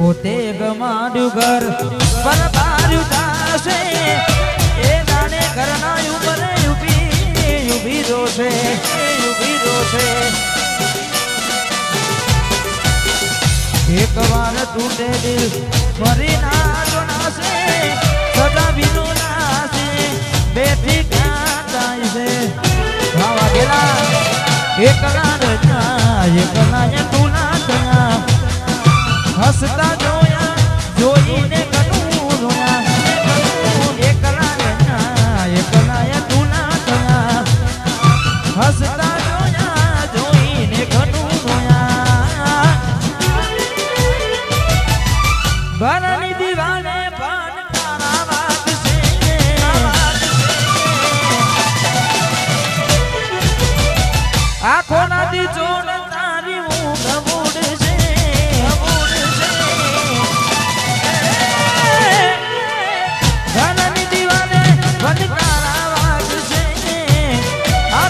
પોતે ગમાડ્યું ઘર. પર બાર્યું દાસે એ દાને ઘરના ઉમરે ઊભી ઊભી રોશે ઊભી રોશે એક વાર તૂટે દિલ ફરી ના જોનાશે સદા વિનો નાશે, બેઠી ક્યાં જાય છે એકલા રજા એકલા જોઈને કટું રોયા એકલા એકલા એ તુલા થયા જોયા, જોઈને કટું રોયા બરની દીવાને પાન તારા આખો નદી જોડ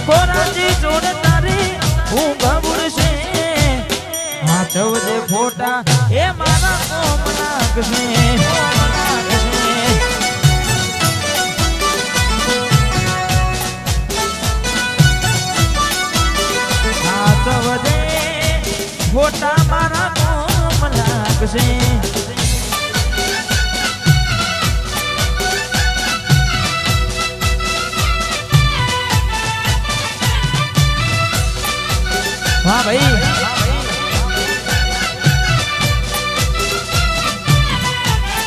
આખો જોડે તારી ઊંઘ છે. આ ચૌદે ફોટા, એ મારા કોમ નાખશે ચૌદે ફોટા મારા કોમ નાખશે વાહ ભાઈ.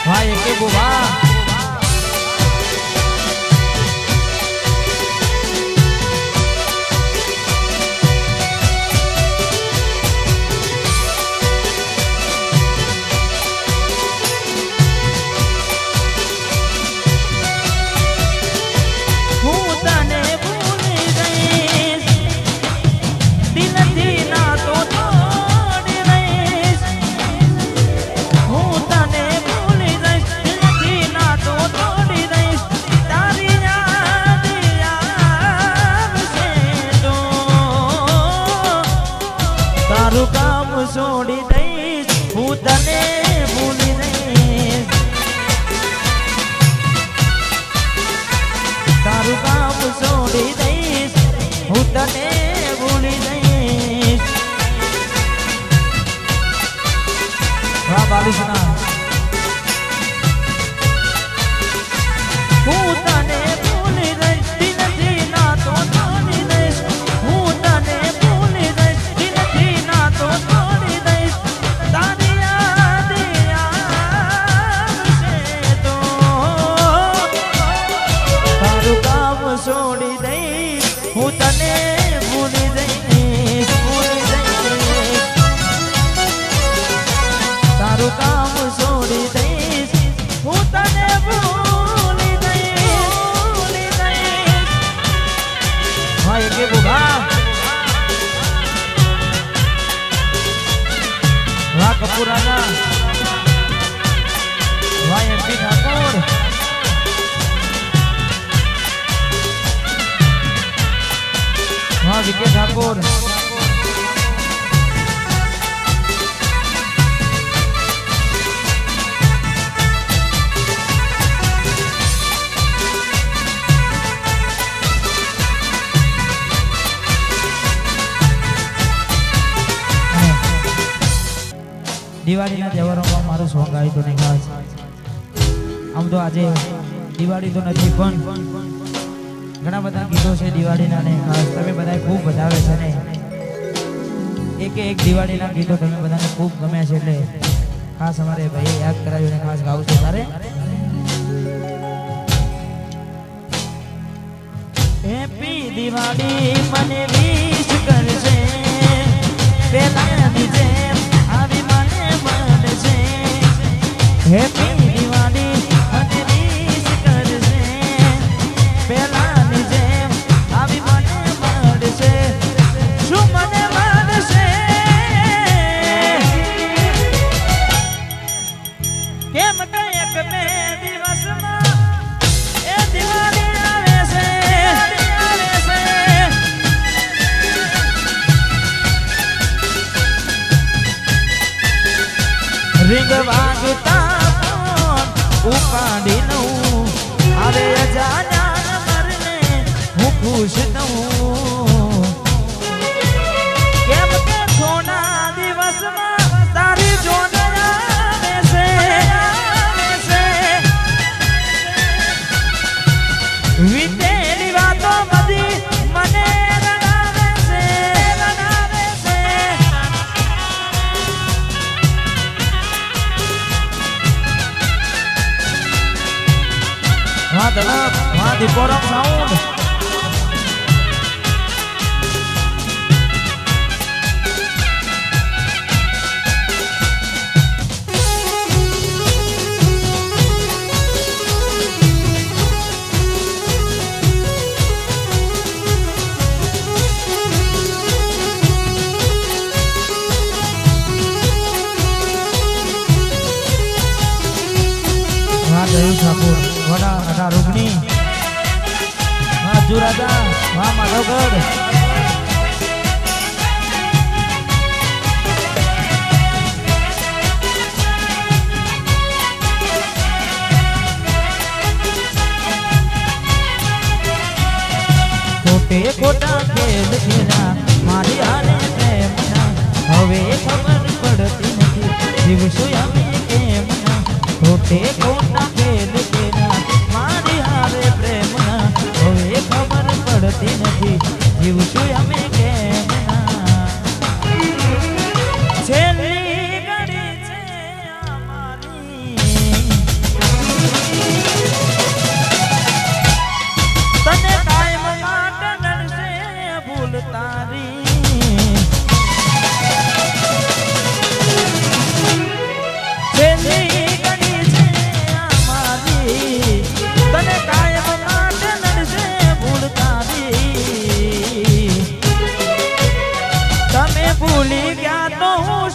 હા એકે વાહ હું તને ભૂલી દઈશ વાહ બાલીસના હું તને ભૂલી તોડી દઈશ. હું તને તોડી દઈશ. તારી યાદ આવશે તો. તારું કામ છોડી દઈશ હું તને ભૂલી દઈશ ભૂલી દઈશ તારું કામ છોડી દઈશ હું તને ઠાકોર હા વિકે દિવાળીના તહેવારોમાં મારો સોંગ આવ્યો તો નહીં ખાસ આમ તો આજે દિવાળી તો નથી, પણ ઘણા બધા ગીતો છે દિવાળીના ને ખાસ તમે બધા ખૂબ વધાવે છે ને. એક એક દિવાળીના ગીતો તમે બધાને ખૂબ ગમે છે એટલે ખાસ અમારે ભાઈ યાદ કરાવ્યું ખાસ ગાવું છું તારે. હેપી દિવાળી મને વિશ કરશે પેલાની જેમ આવી મને મળશે હેપી રીંગ વાગતા ઉપાડી નવું અરે અજાના મરને હું ખુશ નવું વડા અઢા રૂગણી વાહ જુરાદા વાહ માધવગઢ ખોટે ખોટા ખેલ ખેલા મારી આને ભૂલી ગયા તો હું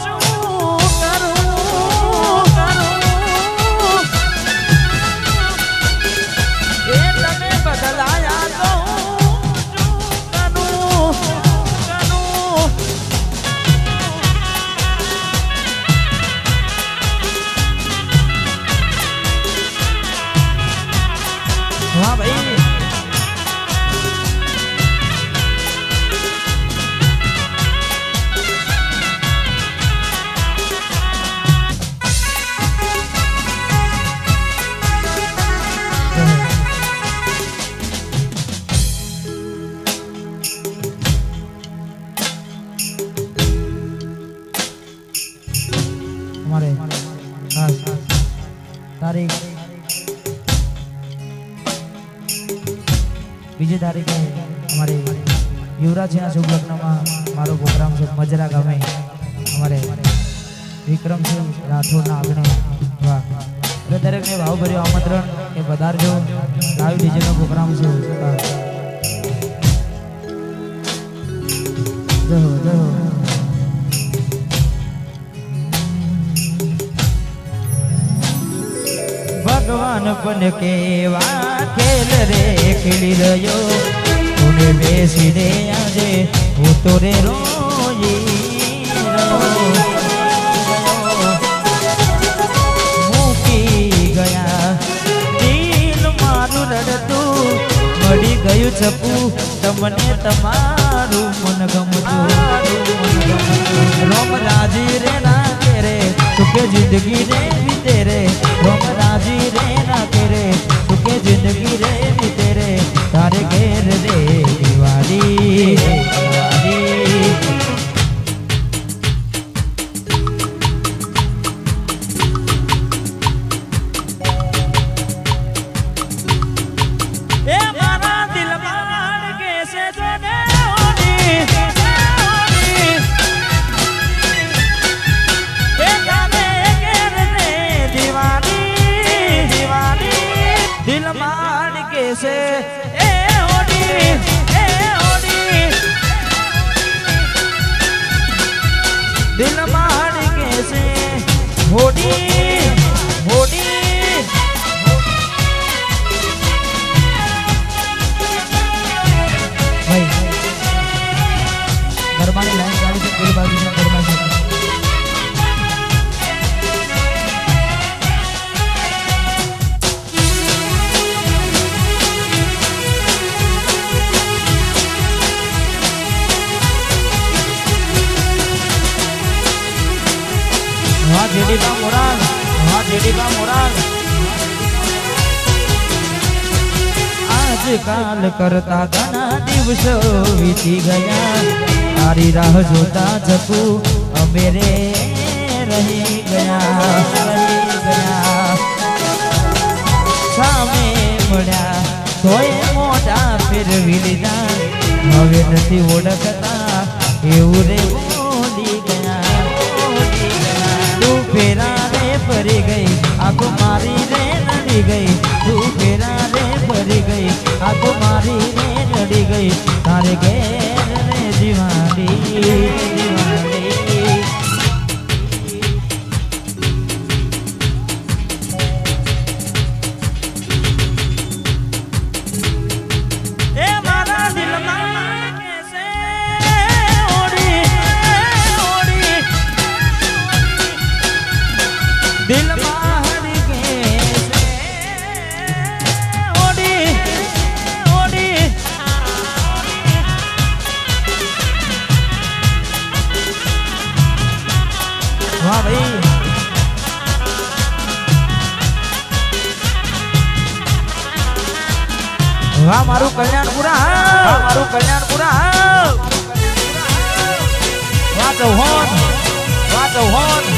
હું ભાઈ. તારીખ બીજી તારીખે અમારે યુવરાજના શુભ લગ્નમાં મારો પ્રોગ્રામ છે મજરા ગામે. અમારે વિક્રમસિંહ રાઠોડના આંગણે. દરેકને ભાવભર્યું આમંત્રણ એ પધારજો. લાઈવ ડીજેનો પ્રોગ્રામ છે. જય જય પણ કેવા ખેલ રે ખેલી રહ્યો? તું બેસીને આજે હું તો રે. મૂકી ગયા છપું, તમને તમારું મન ગમતું. રોમ રાજી રે ના રે, સુખે જિંદગી રે બીતે રે. રોમ રાજી રે છે. એ ઓની આજકાલ કરતા ઘણા દિવસો વીતી ગયા. તારી રાહ જોતા જતું અમે રે રહી ગયા. સામે મળ્યા, તોય મોઢા ફેરવી લીધા. હવે નથી ઓળખતા, એવું રે આખો મારી રે નડી ગઈ, તું ફેરા રે ભરી ગઈ, આખો મારી રે નડી ગઈ, તારે ઘેર વાહ મારું કલ્યાણપુરા હા મારું કલ્યાણપુરા હા વાહ ચૌહાણ વાહ ચૌહાણ